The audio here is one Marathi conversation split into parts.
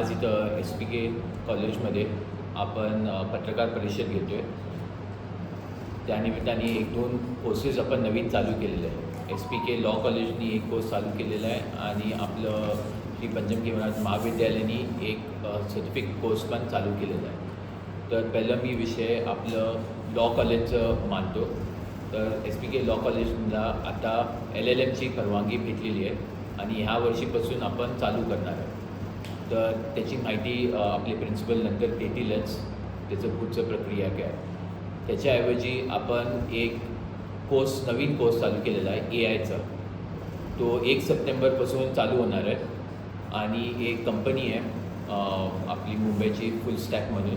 आज इथं एस पी के कॉलेजमध्ये आपण पत्रकार परिषद घेतो आहे त्यानिमित्ताने एक दोन कोर्सेस आपण नवीन चालू केलेले आहे एस पी के लॉ कॉलेजनी एक कोर्स चालू केलेला आहे आणि आपलं श्री पंचमकी महाराज महाविद्यालयाने एक सर्टिफिकेट कोर्स पण चालू केलेला आहे. तर पहिलं मी विषय आपलं लॉ कॉलेजचं मानतो. तर एस पी के लॉ कॉलेजला आता एल एल एमची परवानगी भेटलेली आहे आणि ह्या वर्षीपासून आपण चालू करणार आहे तर त्याची माहिती आपले प्रिन्सिपल नंतर देतीलच. त्याचं पुढचं प्रक्रिया काय? त्याच्याऐवजी आपण एक कोर्स नवीन कोर्स चालू केलेला आहे ए आयचा तो एक सप्टेंबरपासून चालू होणार आहे. आणि एक कंपनी आहे आपली मुंबईची फुल स्टॅक म्हणून.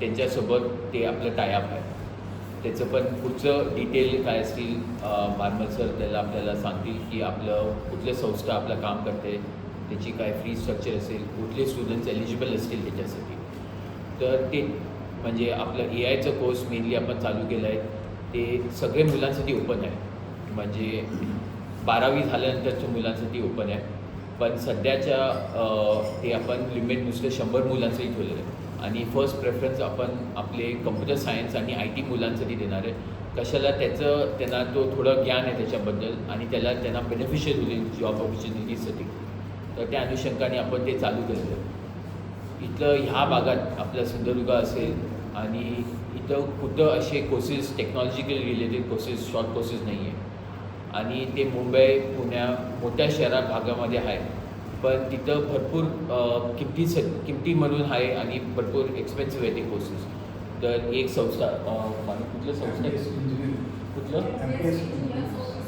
त्यांच्यासोबत ते आपलं टायअप आहे. त्याचं पण पुढचं डिटेल काय असतील बारमल सर त्याला आपल्याला सांगतील की आपलं कुठल्या संस्था आपलं काम करते त्याची काय फी स्ट्रक्चर असेल कुठले स्टुडंट्स एलिजिबल असतील त्याच्यासाठी. तर ते म्हणजे आपलं ए आयचं कोर्स मेनली आपण चालू केलं आहे ते सगळे मुलांसाठी ओपन आहे. म्हणजे बारावी झाल्यानंतरच्या मुलांसाठी ओपन आहे. पण सध्याच्या ते आपण लिमिट शंभर मुलांसाठी ठेवलेलं आहे. आणि फर्स्ट प्रेफरन्स आपण आपले कम्प्युटर सायन्स आणि आय टी मुलांसाठी देणार आहे. कशाला त्याचं त्यांना तो थोडं ज्ञान आहे त्याच्याबद्दल आणि त्याला त्यांना बेनिफिशियल होईल जॉब ऑपॉर्च्युनिटीजसाठी तर त्या अनुषंगाने आपण ते चालू केलेलं आहे. इथलं ह्या भागात आपलं सिंधुदुर्ग असेल आणि इथं कुठं असे courses technological related courses short courses नाही आहे आणि ते मुंबई पुण्या मोठ्या शहरा भागामध्ये आहे. पण तिथं भरपूर किमती स किमती म्हणून आहे आणि भरपूर एक्सपेन्सिव्ह आहे ते कोर्सेस तर एक संस्था कुठलं संस्था? आहे कुठलं?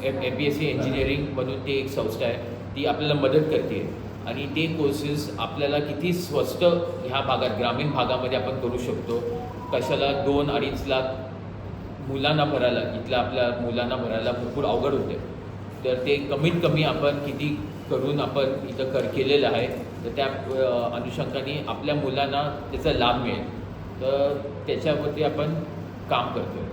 M M P S C engineering म्हणून ते एक संस्था आहे. ती आपल्याला मदत करते. आणि ते कोर्सेस आपल्याला किती स्वस्त ह्या भागात ग्रामीण भागामध्ये आपण करू शकतो. कशाला दोन अडीच लाख मुलांना भरायला इथल्या आपल्या मुलांना भरायला भरपूर अवघड होते. तर ते कमीत कमी आपण किती करून आपण इथं कर केलेलं आहे. तर त्या अनुषंगाने आपल्या मुलांना त्याचा लाभ मिळेल. तर त्याच्यावरती आपण काम करतो